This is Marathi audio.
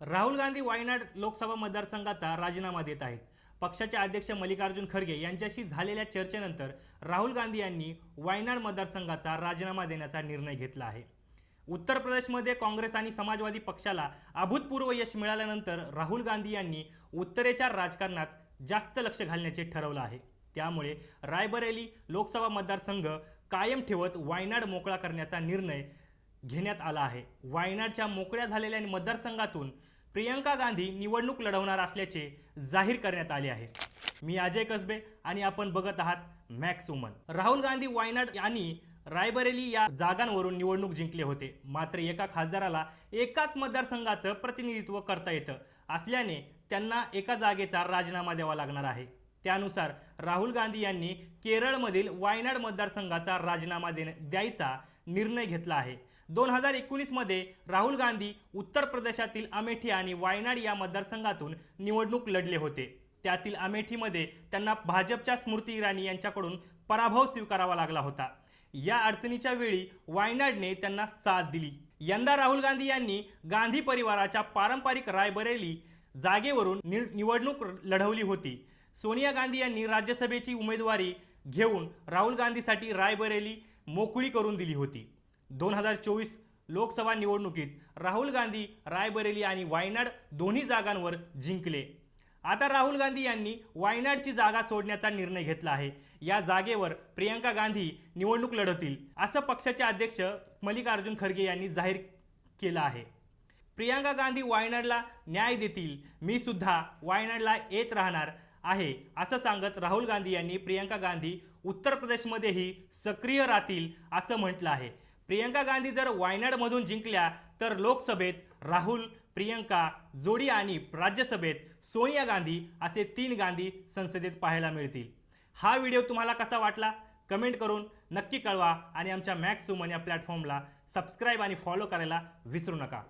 राहुल गांधी वायनाड लोकसभा मतदारसंघाचा राजीनामा देत आहेत. पक्षाचे अध्यक्ष मल्लिकार्जुन खरगे यांच्याशी झालेल्या चर्चेनंतर राहुल गांधी यांनी वायनाड मतदारसंघाचा राजीनामा देण्याचा निर्णय घेतला आहे. उत्तर प्रदेशमध्ये काँग्रेस आणि समाजवादी पक्षाला अभूतपूर्व यश मिळाल्यानंतर राहुल गांधी यांनी उत्तरेच्या राजकारणात जास्त लक्ष घालण्याचे ठरवलं आहे. त्यामुळे रायबरेली लोकसभा मतदारसंघ कायम ठेवत वायनाड मोकळा करण्याचा निर्णय घेण्यात आला आहे. वायनाडच्या मोकळ्या झालेल्या मतदारसंघातून प्रियंका गांधी निवडणूक लढवणार असल्याचे जाहीर करण्यात आले आहे. मी अजय कसबे आणि आपण बघत आहात मॅक्स उमन राहुल गांधी वायनाड आणि रायबरेली या जागांवरून निवडणूक जिंकले होते. मात्र एका खासदाराला एकाच मतदारसंघाचं प्रतिनिधित्व करता येतं असल्याने त्यांना एका जागेचा राजीनामा द्यावा लागणार आहे. त्यानुसार राहुल गांधी यांनी केरळमधील वायनाड मतदारसंघाचा राजीनामा देण्या द्यायचा निर्णय घेतला आहे. दोन हजार एकोणीसमध्ये राहुल गांधी उत्तर प्रदेशातील अमेठी आणि वायनाड या मतदारसंघातून निवडणूक लढले होते. त्यातील अमेठीमध्ये त्यांना भाजपच्या स्मृती इराणी यांच्याकडून पराभव स्वीकारावा लागला होता. या अडचणीच्या वेळी वायनाडने त्यांना साथ दिली. यंदा राहुल गांधी यांनी गांधी परिवाराच्या पारंपरिक रायबरेली जागेवरून नि निवडणूक लढवली होती. सोनिया गांधी यांनी राज्यसभेची उमेदवारी घेऊन राहुल गांधीसाठी रायबरेली मोकळी करून दिली होती. दोन हजार चोवीस लोकसभा निवडणुकीत राहुल गांधी रायबरेली आणि वायनाड दोन्ही जागांवर जिंकले. आता राहुल गांधी यांनी वायनाडची जागा सोडण्याचा निर्णय घेतला आहे. या जागेवर प्रियंका गांधी निवडणूक लढवतील असं पक्षाचे अध्यक्ष मल्लिकार्जुन खरगे यांनी जाहीर केलं आहे. प्रियांका गांधी वायनाडला न्याय देतील. मी सुद्धा वायनाडला येत राहणार आहे. असं सांगत राहुल गांधी यांनी प्रियंका गांधी उत्तर प्रदेशमध्येही सक्रिय राहतील असं म्हटलं आहे. प्रियंका गांधी जर वायनाडमधून जिंकल्या तर लोकसभेत राहुल प्रियंका जोडी आणि राज्यसभेत सोनिया गांधी असे तीन गांधी संसदेत पाहायला मिळतील. हा व्हिडिओ तुम्हाला कसा वाटला? कमेंट करून नक्की कळवा आणि आमच्या मॅक्स वुमन या प्लॅटफॉर्मला सबस्क्राईब आणि फॉलो करायला विसरू नका.